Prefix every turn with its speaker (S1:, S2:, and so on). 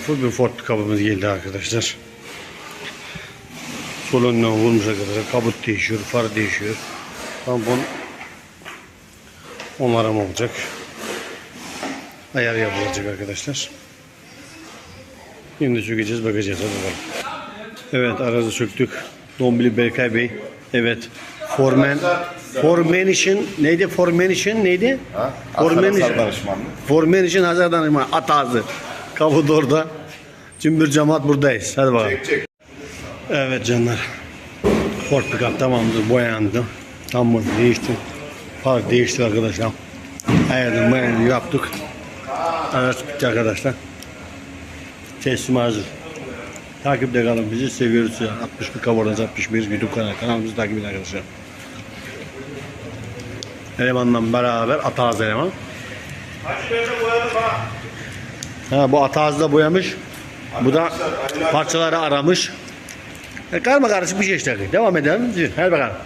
S1: full bir Ford kabımız geldi arkadaşlar. Sol önden vurmuş arkadaşlar. Kabut değişiyor, far değişiyor. Tampon onarım olacak. Ayar yapılacak arkadaşlar. Şimdi sökeceğiz bakacağız hadi bakalım. Evet aracı söktük. Dombili Berkay Bey. Evet. Formen Formen için neydi? Formen için neydi?
S2: Ha?
S1: Formen için. Formen için hazır danışman. At ağzı. Kapı da orada. Cümbür cemaat buradayız. Hadi bakalım.
S2: Çek çek.
S1: Evet canlar. Ford pickup tamamdır. Boyandı. Tamam değişti. Park değişti arkadaşlar. Ayarını mayanı yaptık. Araç bitti arkadaşlar. Teslim hazır. Takipte kalın bizi seviyoruz ya. 61 Kavarız 61 YouTube kanal. Kanalımızı takip edin arkadaşlar. Elemanla beraber Atağız eleman. Ha, bu Atağız'da boyamış. Bu da parçaları aramış. E, karma karışık bir şey işte. Devam edelim. Hadi bakalım.